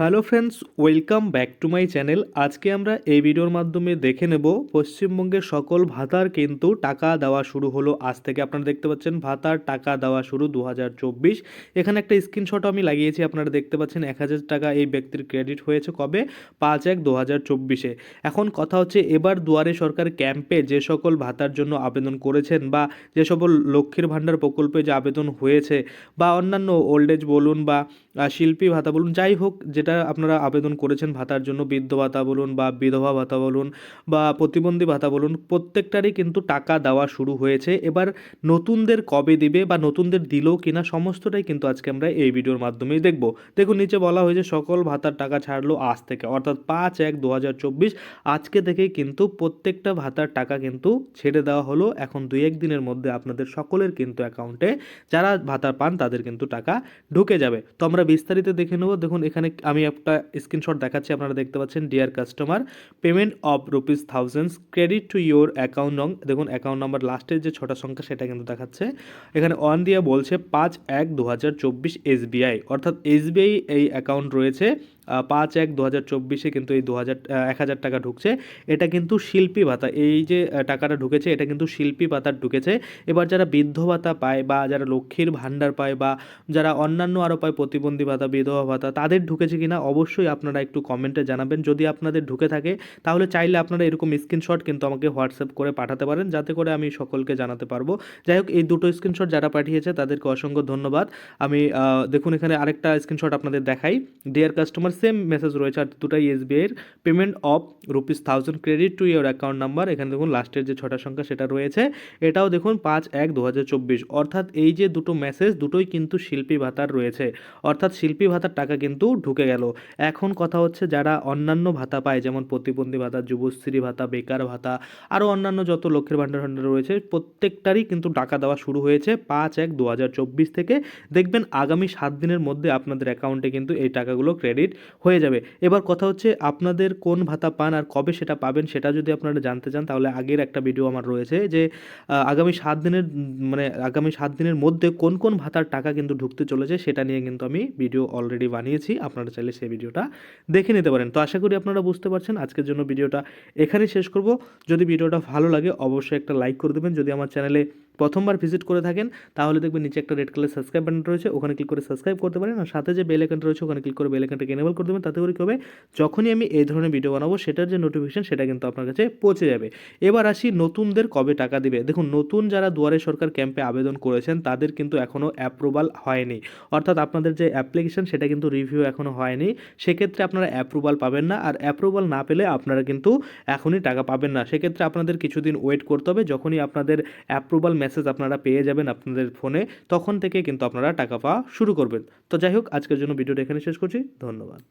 Hello friends, welcome back to my channel. আজকে আমরা এই ভিডিওর মাধ্যমে দেখে নেব পশ্চিমবঙ্গের সকল ভাতার কিন্তু টাকা দেওয়া শুরু হলো আজ থেকে। আপনারা দেখতে পাচ্ছেন, ভাতার টাকা দেওয়া শুরু দু হাজার চব্বিশ। এখানে একটা স্ক্রিনশট আমি লাগিয়েছি, আপনারা দেখতে পাচ্ছেন এক হাজার টাকা এই ব্যক্তির ক্রেডিট হয়েছে কবে? পাঁচ এক দু চব্বিশে। এখন কথা হচ্ছে, এবার দুয়ারে সরকার ক্যাম্পে যে সকল ভাতার জন্য আবেদন করেছেন বা যে সকল লক্ষ্মীর ভাণ্ডার প্রকল্পে যে আবেদন হয়েছে বা অন্যান্য ওল্ড এজ বলুন বা শিল্পী ভাতা বলুন, যাই হোক, যেটা আপনারা আবেদন করেছেন ভাতার জন্য, বৃদ্ধ ভাতা বলুন বা বিধবা ভাতা বলুন বা প্রতিবন্ধী ভাতা বলুন, প্রত্যেকটারই কিন্তু টাকা দেওয়া শুরু হয়েছে। এবার নতুনদের কবে দিবে বা নতুনদের দিলেও কিনা সমস্তটাই কিন্তু আজকে আমরা এই ভিডিওর মাধ্যমেই দেখব। দেখুন, নিচে বলা হয়েছে সকল ভাতার টাকা ছাড়লো আজ থেকে, অর্থাৎ পাঁচ এক দু আজকে থেকেই কিন্তু প্রত্যেকটা ভাতার টাকা কিন্তু ছেড়ে দেওয়া হলো। এখন দুই এক দিনের মধ্যে আপনাদের সকলের কিন্তু অ্যাকাউন্টে যারা ভাতা পান তাদের কিন্তু টাকা ঢুকে যাবে। তো আমরা বিস্তারিত দেখে নেব। দেখুন, এখানে আমি একটা স্ক্রিনশট দেখাচ্ছি, আপনারা দেখতে পাচ্ছেন dear customer payment of rupees thousands credit to your account নং দেখুন অ্যাকাউন্ট নাম্বার লাস্টের যে ছটা সংখ্যা, সেটা কিন্তু দেখাচ্ছে। এখানে অন দিয়ে বলছে, পাঁচ এক দু হাজার চব্বিশ এসবিআই অর্থাৎ এসবিআই এই অ্যাকাউন্ট রয়েছে। পাঁচ এক দু হাজার চব্বিশে কিন্তু এই দু হাজার এক হাজার টাকা ঢুকছে। এটা কিন্তু শিল্পী ভাতা, এই যে টাকাটা ঢুকেছে, এটা কিন্তু শিল্পী ভাতার ঢুকেছে। এবার যারা বৃদ্ধ ভাতা পায় বা যারা লক্ষ্মীর ভাণ্ডার পায় বা যারা অন্যান্য আরও পায় প্রতিবন্ধী ভাতা, বিধবা ভাতা, তাদের ঢুকেছে কিনা অবশ্যই আপনারা একটু কমেন্টে জানাবেন। যদি আপনাদের ঢুকে থাকে, তাহলে চাইলে আপনারা এরকম স্ক্রিনশট কিন্তু আমাকে হোয়াটসঅ্যাপ করে পাঠাতে পারেন, যাতে করে আমি সকলকে জানাতে পারব। যাই হোক, এই দুটো স্ক্রিনশট যারা পাঠিয়েছে, তাদেরকে অসংখ্য ধন্যবাদ। আমি দেখুন এখানে আরেকটা স্ক্রিনশট আপনাদের দেখাই। ডিয়ার কাস্টমার সেম মেসেজ রয়েছে আর দুটাই এসবিআই এর। Payment of rupees thousand credit to your account number এখানে দেখুন লাস্টের যে ছটা সংখ্যা সেটা রয়েছে। এটাও দেখুন, পাঁচ, এক দু অর্থাৎ এই যে দুটো মেসেজ দুটোই কিন্তু শিল্পী ভাতার রয়েছে। অর্থাৎ শিল্পী ভাতার টাকা কিন্তু ঢুকে গেল। এখন কথা হচ্ছে, যারা অন্যান্য ভাতা পায়, যেমন প্রতিবন্ধী ভাতা, যুবশ্রী ভাতা, বেকার ভাতা আরও অন্যান্য যত লক্ষ্যের ভাণ্ডার ভাণ্ডার রয়েছে, প্রত্যেকটারই কিন্তু টাকা দেওয়া শুরু হয়েছে পাঁচ, এক দু থেকে। দেখবেন, আগামী সাত দিনের মধ্যে আপনাদের অ্যাকাউন্টে কিন্তু এই টাকাগুলো ক্রেডিট হয়ে যাবে। এবার কথা হচ্ছে আপনাদের কোন ভাতা পান আর কবে সেটা পাবেন সেটা যদি আপনারা জানতে চান তাহলে আগের একটা ভিডিও আমার রয়েছে যে আগামী সাত দিনের মানে আগামী সাত দিনের মধ্যে কোন কোন ভাতার টাকা কিন্তু ঢুকতে চলেছে সেটা নিয়ে কিন্তু আমি ভিডিও অলরেডি বানিয়েছি। আপনারা চাইলে সেই ভিডিওটা দেখে নিতে পারেন। তো আশা করি আপনারা বুঝতে পারছেন। আজকের জন্য ভিডিওটা এখানেই শেষ করব। যদি ভিডিওটা ভালো লাগে অবশ্যই একটা লাইক করে দেবেন। যদি আমার চ্যানেলে প্রথমবার ভিজিট করে থাকেন, তাহলে দেখবেন নিচে একটা রেড কালার সাবস্ক্রাইব বাটন রয়েছে, ওখানে ক্লিক করে সাবস্ক্রাইব করতে পারেন, আর সাথে যে বেল আইকনটা রয়েছে, ওখানে ক্লিক করে বেল আইকনটাকে এনেবল করে দেবেন, তাতে করে কী হবে, যখনই আমি এই ধরনের ভিডিও বানাবো, সেটার যে নোটিফিকেশন সেটা কিন্তু আপনার কাছে পৌঁছে যাবে। এবার আসি নতুনদের কবে টাকা দিবে। দেখুন, নতুন যারা দুয়ারে সরকার ক্যাম্পে আবেদন করেছেন, তাদের কিন্তু এখনও অ্যাপ্রুভাল হয়নি। অর্থাৎ আপনাদের যে অ্যাপ্লিকেশন সেটা কিন্তু রিভিউ এখনও হয়নি। সেক্ষেত্রে আপনারা অ্যাপ্রুভাল পাবেন না, আর অ্যাপ্রুভাল না পেলে আপনারা কিন্তু এখনই টাকা পাবেন না। সেক্ষেত্রে আপনাদের কিছুদিন ওয়েট করতে হবে, যখনই আপনাদের অ্যাপ্রুভাল মেসেজ আপনারা পেয়ে যাবেন আপনাদের ফোনে, তখন থেকে কিন্তু আপনারা টাকা পাওয়া শুরু করবেন। তো যাই হোক, আজকের জন্য ভিডিওটা এখানে শেষ করছি। ধন্যবাদ।